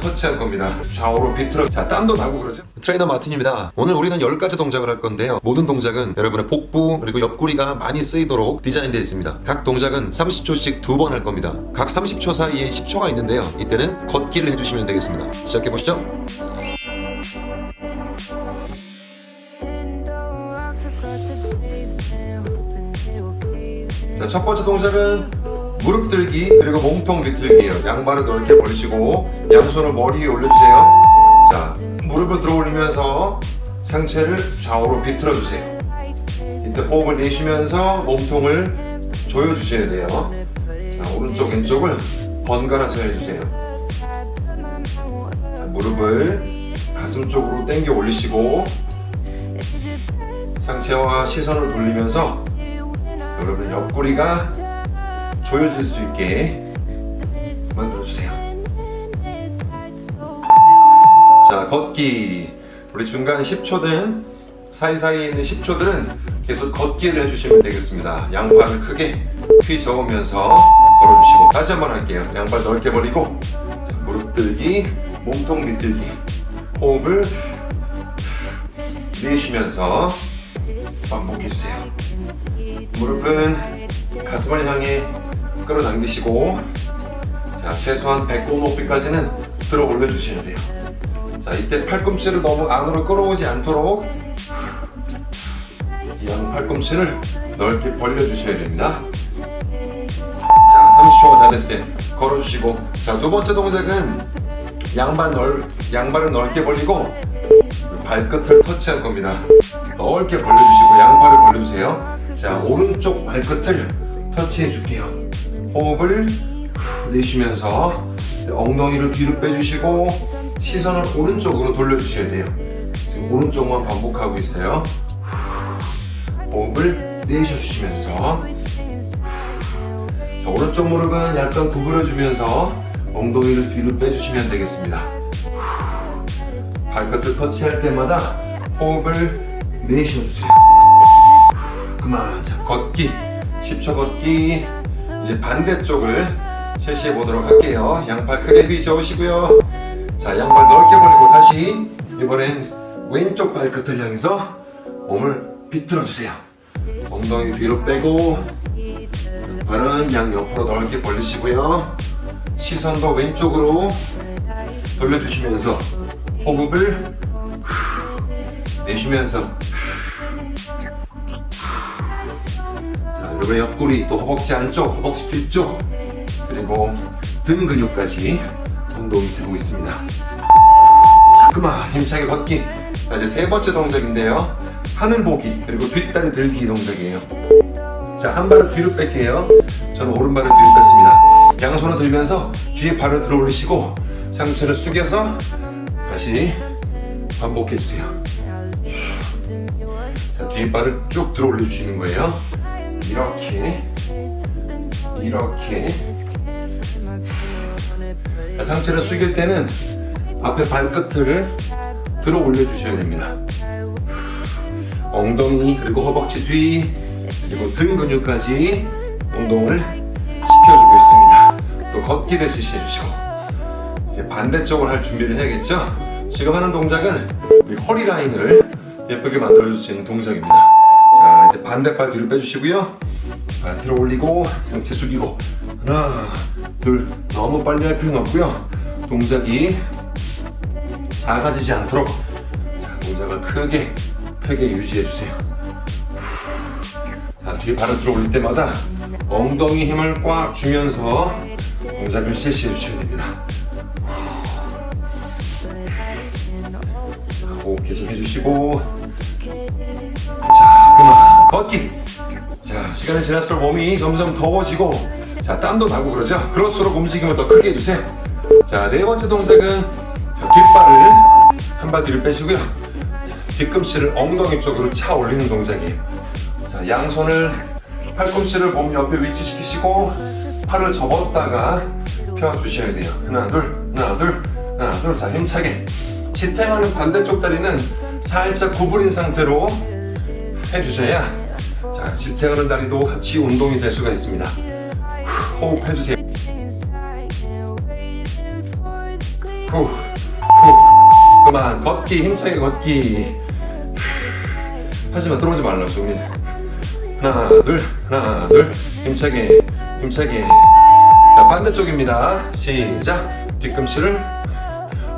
터치할 겁니다. 좌우로 비틀어. 자, 땀도 나고 그러죠? 트레이너 마틴입니다. 오늘 우리는 10가지 동작을 할 건데요. 모든 동작은 여러분의 복부 그리고 옆구리가 많이 쓰이도록 디자인되어 있습니다. 각 동작은 30초씩 두 번 할 겁니다. 각 30초 사이에 10초가 있는데요. 이때는 걷기를 해주시면 되겠습니다. 시작해 보시죠. 자, 첫 번째 동작은 무릎 들기 그리고 몸통 비틀기예요. 양발을 넓게 벌리시고 양손을 머리 위에 올려주세요. 자, 무릎을 들어 올리면서 상체를 좌우로 비틀어 주세요. 이때 호흡을 내쉬면서 몸통을 조여 주셔야 돼요. 자, 오른쪽 왼쪽을 번갈아서 해주세요. 자, 무릎을 가슴 쪽으로 당겨 올리시고 상체와 시선을 돌리면서 여러분 옆구리가 조여질 수 있게 만들어주세요. 자, 걷기. 우리 중간 10초든 사이사이에 있는 10초들은 계속 걷기를 해주시면 되겠습니다. 양팔을 크게 휘 저으면서 걸어주시고 다시 한번 할게요. 양발 넓게 벌리고 자, 무릎 들기, 몸통 비틀기. 호흡을 내쉬면서 반복해주세요. 무릎은 가슴을 향해 끌어당기시고 자 최소한 배꼽 높이까지는 들어 올려주셔야 돼요. 자 이때 팔꿈치를 너무 안으로 끌어오지 않도록 이양 팔꿈치를 넓게 벌려주셔야 됩니다. 자 30초가 다 됐을 때 걸어주시고 자두 번째 동작은 양발 넓 양발을 넓게 벌리고 발끝을 터치할 겁니다. 넓게 벌려주시고 양팔을 벌려주세요. 자 오른쪽 발끝을 터치해 줄게요. 호흡을 후 내쉬면서 엉덩이를 뒤로 빼주시고 시선을 오른쪽으로 돌려주셔야 돼요. 지금 오른쪽만 반복하고 있어요. 호흡을 내쉬어주시면서 자, 오른쪽 무릎은 약간 구부려주면서 엉덩이를 뒤로 빼주시면 되겠습니다. 발끝을 터치할 때마다 호흡을 내쉬어주세요. 그만. 자, 걷기. 10초 걷기. 이제 반대쪽을 실시해 보도록 할게요. 양팔 크게 휘저으시고요. 자, 양발 넓게 벌리고 다시 이번엔 왼쪽 발끝을 향해서 몸을 비틀어 주세요. 엉덩이 뒤로 빼고 발은 양 옆으로 넓게 벌리시고요. 시선도 왼쪽으로 돌려주시면서 호흡을 내쉬면서 자, 여러분 옆구리 또 허벅지 안쪽, 허벅지 뒤쪽 그리고 등 근육까지 운동이 되고 있습니다. 자, 그만 힘차게 걷기. 자, 이제 세 번째 동작인데요. 하늘 보기 그리고 뒷다리 들기 동작이에요. 자, 한 발을 뒤로 뺄게요. 저는 오른발을 뒤로 뺐습니다. 양손을 들면서 뒤에 발을 들어 올리시고 상체를 숙여서 다시 반복해 주세요. 자, 뒷발을 쭉 들어 올려 주시는 거예요. 이렇게 이렇게 자, 상체를 숙일 때는 앞에 발끝을 들어 올려 주셔야 됩니다. 엉덩이 그리고 허벅지 뒤 그리고 등 근육까지 운동을 시켜주고 있습니다. 또 걷기를 실시해 주시고 이제 반대쪽을 할 준비를 해야겠죠? 지금 하는 동작은 우리 허리 라인을 예쁘게 만들어줄 수 있는 동작입니다. 자 이제 반대발 뒤로 빼주시고요. 발 들어 올리고 상체 숙이고 하나 둘 너무 빨리 할 필요는 없고요. 동작이 작아지지 않도록 자, 동작을 크게 크게 유지해 주세요. 자, 뒤에 발을 들어 올릴 때마다 엉덩이 힘을 꽉 주면서 동작을 실시해 주셔야 됩니다. 자, 호흡 계속 해주시고 걷기. 자, 시간이 지날수록 몸이 점점 더워지고 자, 땀도 나고 그러죠? 그럴수록 움직임을 더 크게 해주세요. 자, 네 번째 동작은 자, 뒷발을 한 발 뒤로 빼시고요. 뒤꿈치를 엉덩이 쪽으로 차 올리는 동작이에요. 자, 양손을 팔꿈치를 몸 옆에 위치시키시고 팔을 접었다가 펴주셔야 돼요. 하나, 둘, 하나, 둘, 하나, 둘. 자, 힘차게. 지탱하는 반대쪽 다리는 살짝 구부린 상태로 해주셔야 자, 지탱하는 다리도 같이 운동이 될 수가 있습니다. 후, 호흡해주세요. 후, 후. 그만 걷기 힘차게 걷기. 하지마 들어오지 말라고 정민. 하나 둘 하나 둘 힘차게 힘차게. 자 반대쪽입니다. 시작. 뒤꿈치를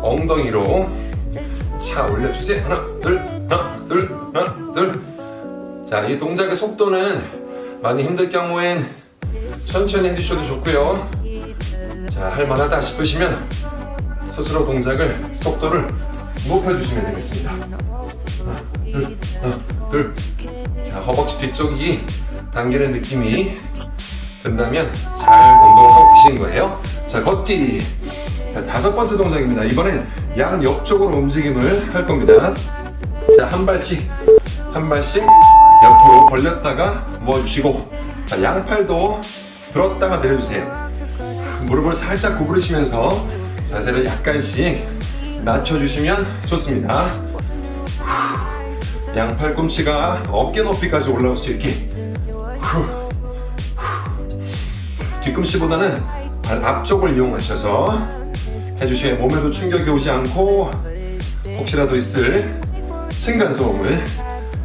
엉덩이로 차 올려주세요. 하나 둘 하나 둘 하나 둘. 자 이 동작의 속도는 많이 힘들 경우엔 천천히 해주셔도 좋고요. 자 할만하다 싶으시면 스스로 동작을 속도를 높여주시면 되겠습니다. 하나, 둘, 하나, 둘. 자, 허벅지 뒤쪽이 당기는 느낌이 든다면 잘 운동하고 계신 거예요. 자, 걷기. 자, 다섯 번째 동작입니다. 이번엔 양 옆쪽으로 움직임을 할 겁니다. 자, 한 발씩, 한 발씩 옆으로 벌렸다가 모아주시고, 자, 양팔도 들었다가 내려주세요. 무릎을 살짝 구부리시면서 자세를 약간씩 낮춰주시면 좋습니다. 양팔 꿈치가 어깨 높이까지 올라올 수 있게 후. 뒤꿈치보다는 발 앞쪽을 이용하셔서 해주시면 몸에도 충격이 오지 않고 혹시라도 있을 층간소음을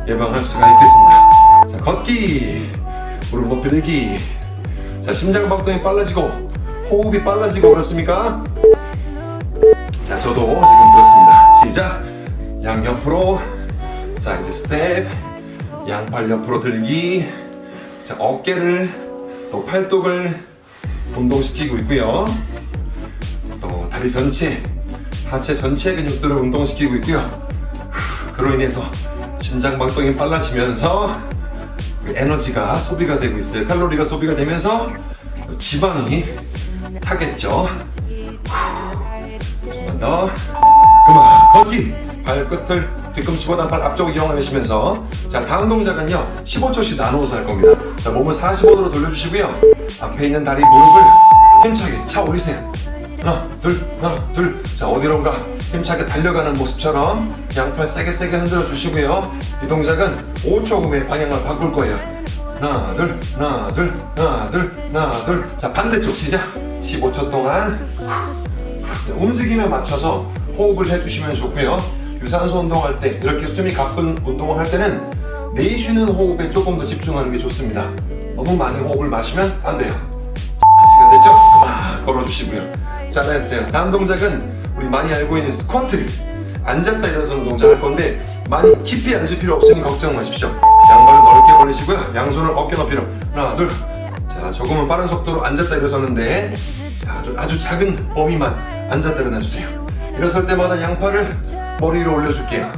예방할 수가 있겠습니다. 자, 걷기, 무릎 높이 들기. 자, 심장박동이 빨라지고 호흡이 빨라지고 그렇습니까? 자, 저도 지금 들었습니다. 시작. 양 옆으로 사이드 스텝, 양팔 옆으로 들기. 자, 어깨를 또 팔뚝을 운동시키고 있고요. 또 다리 전체, 하체 전체 근육들을 운동시키고 있고요. 그로 인해서 심장박동이 빨라지면서 그 에너지가 소비가 되고 있어요. 칼로리가 소비가 되면서 지방이 타겠죠. 조금만 더. 그만 걷기. 발끝을 뒤꿈치보다 발 앞쪽을 이용하시면서 자 다음 동작은요 15초씩 나누어서 할 겁니다. 자 몸을 45도로 돌려주시고요. 앞에 있는 다리 무릎을 힘차게 차 올리세요. 하나 둘 하나 둘자 어디론가 힘차게 달려가는 모습처럼 양팔 세게 세게 흔들어 주시고요. 이 동작은 5초 후에 방향을 바꿀 거예요. 하나 둘 하나 둘 하나 둘 하나 둘자 반대쪽 시작 15초 동안 자, 움직임에 맞춰서 호흡을 해주시면 좋고요. 유산소 운동할 때 이렇게 숨이 가쁜 운동을 할 때는 내쉬는 호흡에 조금 더 집중하는 게 좋습니다. 너무 많이 호흡을 마시면 안 돼요. 자, 시간 됐죠? 그만 걸어주시고요. 잘했어요. 다음 동작은 우리 많이 알고 있는 스쿼트. 앉았다 일어서는 동작 할 건데 많이 깊이 앉을 필요 없으니 걱정 마십시오. 양발을 넓게 벌리시고요. 양손을 어깨 높이로 하나 둘. 자 조금은 빠른 속도로 앉았다 일어서는데 자, 아주, 아주 작은 범위만 앉았다 일어나주세요. 일어설 때마다 양팔을 머리 위로 올려줄게요.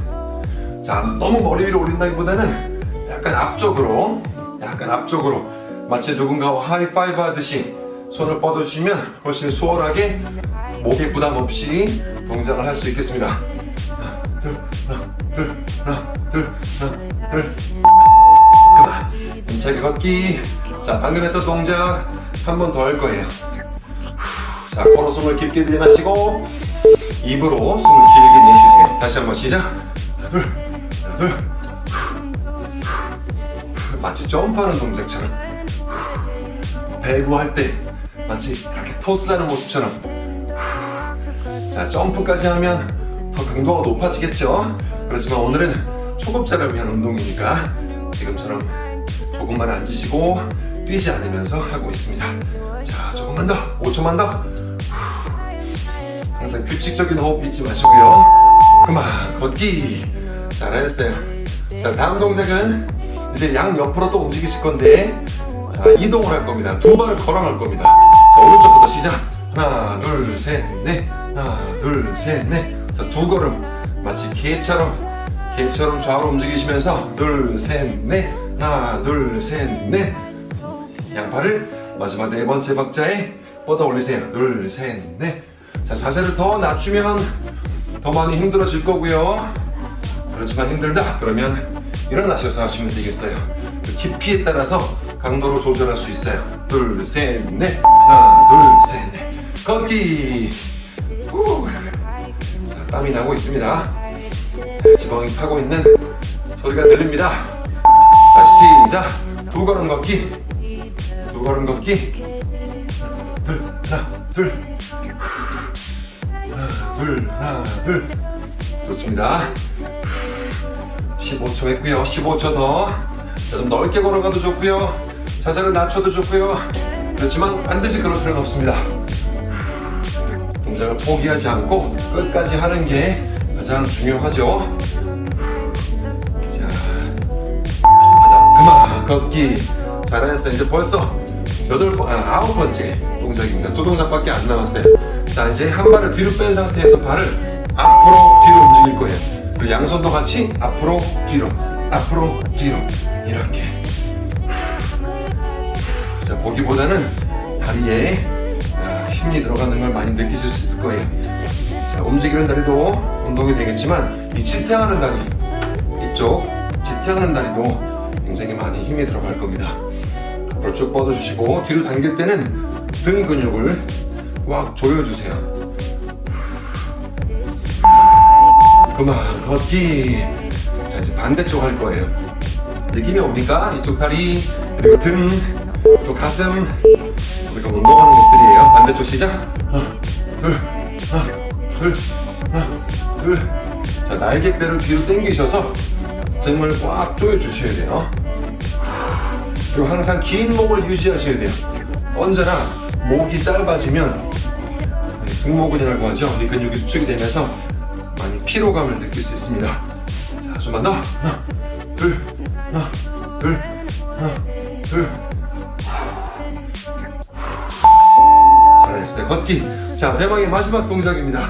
자, 너무 머리 위로 올린다기보다는 약간 앞쪽으로, 약간 앞쪽으로 마치 누군가와 하이파이브 하듯이 손을 뻗어주시면 훨씬 수월하게 목에 부담 없이 동작을 할 수 있겠습니다. 하나, 걷기. 자, 방금 했던 동작 한 번 더 할 거예요. 자, 코로 숨을 깊게 들이마시고 입으로 숨을 길게 내쉬세요. 다시 한번 시작. 둘, 둘. 마치 점프하는 동작처럼 배구할 때 마치 이렇게 토스하는 모습처럼. 자 점프까지 하면 더 강도가 높아지겠죠? 그렇지만 오늘은 초급자를 위한 운동이니까 지금처럼 조금만 앉으시고 뛰지 않으면서 하고 있습니다. 자 조금만 더 5초만 더. 항상 규칙적인 호흡 잊지 마시고요. 그만 걷기 잘하셨어요. 자 다음 동작은 이제 양 옆으로 또 움직이실 건데 자 이동을 할 겁니다. 두 발을 걸어갈 겁니다 자 오른쪽부터 시작. 하나 둘 셋 넷. 하나 둘 셋 넷 자 두 걸음. 마치 개처럼 개처럼 좌우로 움직이시면서 둘 셋 넷. 하나 둘 셋 넷. 양팔을 마지막 네 번째 박자에 뻗어 올리세요. 둘 셋 넷. 자 자세를 더 낮추면 더 많이 힘들어질 거고요. 그렇지만 힘들다? 그러면 일어나셔서 하시면 되겠어요. 그 깊이에 따라서 강도로 조절할 수 있어요. 둘 셋넷둘셋넷 걷기 후. 자 땀이 나고 있습니다 지방이 타고 있는 소리가 들립니다 자 시작 두 걸음 걷기 두 걸음 걷기 둘 하나 둘 하나 둘, 하나, 둘. 좋습니다. 15초 했고요. 15초 더. 자, 좀 넓게 걸어가도 좋고요. 자세를 낮춰도 좋고요. 그렇지만 반드시 그럴 필요는 없습니다. 동작을 포기하지 않고 끝까지 하는 게 가장 중요하죠. 자, 그만 걷기 잘했어. 이제 벌써 여덟 번, 아, 아홉 번째 동작입니다. 두 동작밖에 안 남았어요. 자, 이제 한 발을 뒤로 뺀 상태에서 발을 앞으로 뒤로 움직일 거예요. 그리고 양손도 같이 앞으로 뒤로, 앞으로 뒤로 이렇게. 자, 보기보다는 다리에 아, 힘이 들어가는 걸 많이 느끼실 수 있을 거예요. 자, 움직이는 다리도 운동이 되겠지만 이 지탱하는 다리 이쪽 지탱하는 다리도 굉장히 많이 힘이 들어갈 겁니다. 앞으로 쭉 뻗어주시고 뒤로 당길 때는 등 근육을 꽉 조여주세요. 그만 걷기. 자 이제 반대쪽 할 거예요. 느낌이 옵니까? 이쪽 다리 그리고 등, 또 가슴 우리가 운동하는 것들이에요. 반대쪽 시작. 하나, 둘, 하나, 둘, 하나, 둘. 자 날개뼈를 뒤로 당기셔서 등을 꽉 조여주셔야 돼요. 그리고 항상 긴 목을 유지하셔야 돼요. 언제나 목이 짧아지면 이 승모근이라고 하죠. 이 근육이 수축이 되면서 많이 피로감을 느낄 수 있습니다. 자, 좀만 더. 하나, 자, 대망의 마지막 동작입니다.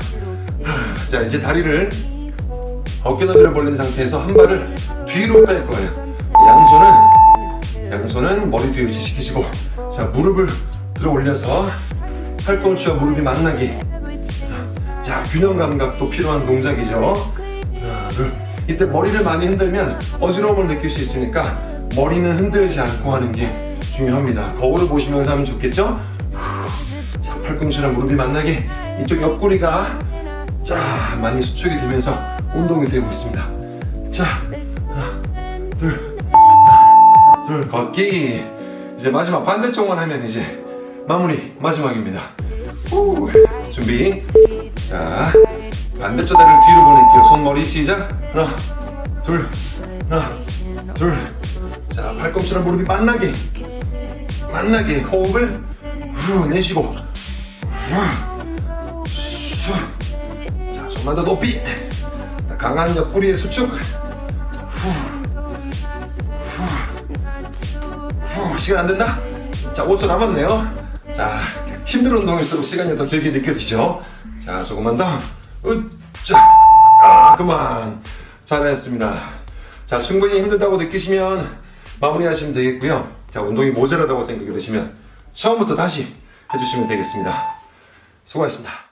자, 이제 다리를 어깨 너비로 벌린 상태에서 한 발을 뒤로 뺄 거예요. 양손은 양손은 머리 뒤에 위치시키시고 자 무릎을 들어 올려서 팔꿈치와 무릎이 만나게 자 균형 감각도 필요한 동작이죠. 이때 머리를 많이 흔들면 어지러움을 느낄 수 있으니까 머리는 흔들지 않고 하는 게 중요합니다. 거울을 보시면서 하면 좋겠죠? 자 팔꿈치랑 무릎이 만나게 이쪽 옆구리가 자 많이 수축이 되면서 운동이 되고 있습니다. 자 하나 둘둘 걷기. 이제 마지막 반대쪽만 하면 이제 마무리 마지막입니다. 후, 준비. 자 반대쪽 다리를 뒤로 보낼게요. 손머리 시작. 하나 둘 하나 둘자 팔꿈치랑 무릎이 만나게 만나게 호흡을 후 내쉬고 자 좀만 더 높이 강한 옆구리의 수축 후, 시간 안 된다? 자, 5초 남았네요. 자, 힘든 운동일수록 시간이 더 길게 느껴지죠? 자, 조금만 더. 으짜! 아, 그만. 잘했습니다. 자, 충분히 힘들다고 느끼시면 마무리하시면 되겠고요. 자, 운동이 모자라다고 생각이 드시면 처음부터 다시 해주시면 되겠습니다. 수고하셨습니다.